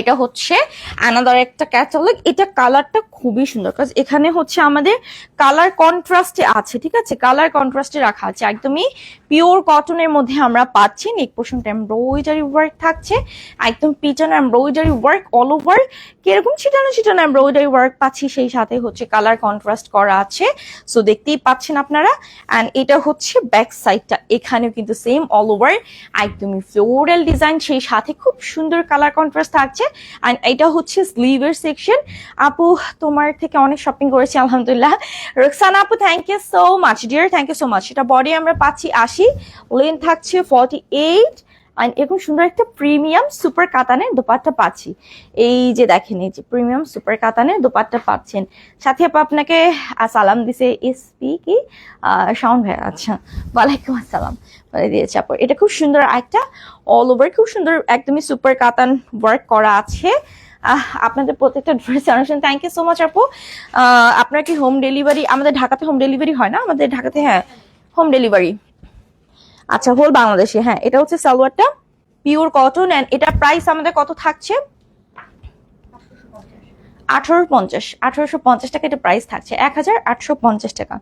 এটা হচ্ছে অ্যানাদার একটা ক্যাটালগ এটা কালারটা খুবই সুন্দর। কাজ এখানে হচ্ছে আমাদের কালার কন্ট্রাস্টে আছে, ঠিক আছে? কালার কন্ট্রাস্টে রাখা আছে। একদমই পিওর কটনের মধ্যে আমরা পাচ্ছি। নেক পোর্শনটা এমব্রয়ডারি ওয়ার্ক থাকছে। একদম পিছন এমব্রয়ডারি ওয়ার্ক অল ওভার কীরকম ছিটানো ছিটানো এমব্রয়ডারি ওয়ার্ক পাচ্ছি, সেই সাথে হচ্ছে কালার কন্ট্রাস্ট করা আছে। সো দেখতেই পাচ্ছেন আপনারা। অ্যান্ড এটা হচ্ছে ব্যাক সাইডটা এখানেও কিন্তু সেম অল ওভার একদমই ফ্লোরাল ডিজাইন সেই সাথে খুব সুন্দর কালার কন্ট্রাস্ট থাকছে। অ্যান্ড এটা হচ্ছে স্লিভের সেকশন আপু, তোমার থেকে অনেক শপিং করেছি, আলহামদুলিল্লাহ। রোকসানা আপু thank you so much dear thank you so much এটা বডি আমরা পাচ্ছি আশি লেন থাকছে ফর্টি এইট এরকম সুন্দর একটা প্রিমিয়াম সুপার কাতানের দোপাট্টা পাচ্ছি। এই যে দেখেন, এই যে প্রিমিয়াম সুপার কাতানের দোপাট্টা পাচ্ছেন। সাথে আপু আপনাকে সালাম দিছে এসপি কি? শাওন ভাই আচ্ছা ওয়ালাইকুম আসসালাম। বলে দিয়েছে আপু এটা খুব সুন্দর একটা অল ওভার খুব সুন্দর একদমই সুপার কাতান ওয়ার্ক করা আছে। আপনাদের প্রত্যেকটা ড্রেস অনেক থ্যাংক ইউ সো মাচ আপু। আপনার কি হোম ডেলিভারি আমাদের ঢাকাতে হোম ডেলিভারি হয় না? আমাদের ঢাকাতে হ্যাঁ হোম ডেলিভারি আচ্ছা হোল বাংলাদেশে হ্যাঁ এটা হচ্ছে সালোয়ারটা পিওর কটন অ্যান্ড এটা প্রাইস আমাদের কত থাকছে? আঠারো পঞ্চাশ। আঠারোশো পঞ্চাশ টাকা এটা প্রাইস থাকছে। এক হাজার পঞ্চাশ টাকা।